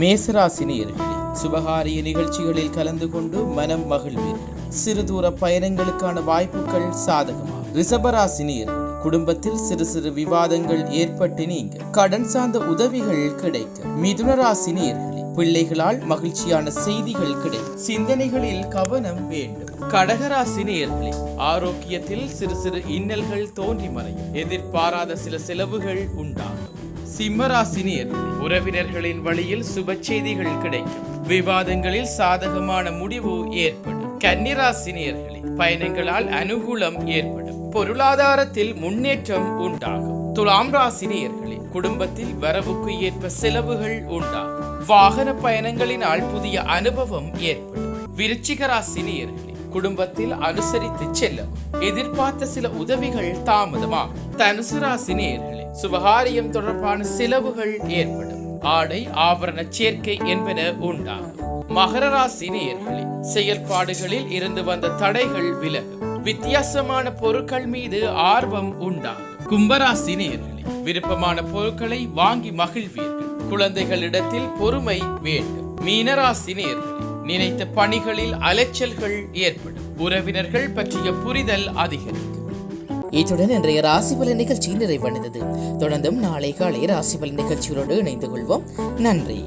மேசராசினியர்களே சுபகாரிய நிகழ்ச்சிகளில் கலந்து கொண்டு மனம் மகிழ்வீர்கள் சிறு தூர பயணங்களுக்கான வாய்ப்புகள் சாதகமாகும். ரிசபராசினியர் குடும்பத்தில் சிறு சிறு விவாதங்கள் ஏற்பட்டு நீங்க. கடன் சார்ந்த உதவிகள் கிடைக்கும் மிதுனராசினியர்களே பிள்ளைகளால் மகிழ்ச்சியான செய்திகள் கிடைக்கும் சிந்தனைகளில் கவனம் வேண்டும். கடகராசினியர்களே ஆரோக்கியத்தில் சிறு சிறு இன்னல்கள் தோன்றி மறையும். எதிர்பாராத சில செலவுகள் உண்டாகும். சிம்மராசினியர். உறவினர்களின் வழியில் சுப செய்திகள் கிடைக்கும். விவாதங்களில் சாதகமான முடிவு ஏற்படும். கன்னிராசினியர்களே பயணங்களால் அனுகூலம் ஏற்படும். பொருளாதாரத்தில் முன்னேற்றம் உண்டாகும். துலாம் ராசினியர்களே குடும்பத்தில் வரவுக்கு ஏற்ப செலவுகள் உண்டாகும். வாகன பயணங்களினால் புதிய அனுபவம் ஏற்படும். விருச்சிக ராசினியர்களே குடும்பத்தில் அனுசரித்து செல்லவும். எதிர்பார்த்த சில உதவிகள் தாமதமாகும். தனுசு நேர்களே சுபகாரியம் தொடர்பான செலவுகள் ஏற்படும். ஆடை ஆபரண சேர்க்கை என்பன உண்டாகும். மகர ராசி நேர்களே செயல்பாடுகளில் இருந்து வந்த தடைகள் விலகும். வித்தியாசமான பொருட்கள் மீது ஆர்வம் உண்டாகும். கும்பராசி நேர்களே விருப்பமான பொருட்களை வாங்கி மகிழ்வீர்கள். குழந்தைகளிடத்தில் பொறுமை வேண்டும். மீனராசி நேர்களே நினைத்த பணிகளில் அலைச்சல்கள் ஏற்படும். உறவினர்கள் பற்றிய புரிதல் அதிகரிக்கும். இத்துடன் இன்றைய ராசிபலன் நிகழ்ச்சி நிறைவடைந்தது. தொடர்ந்தும் நாளை காலை ராசிபலன் நிகழ்ச்சிகளோடு இணைந்து கொள்வோம். நன்றி.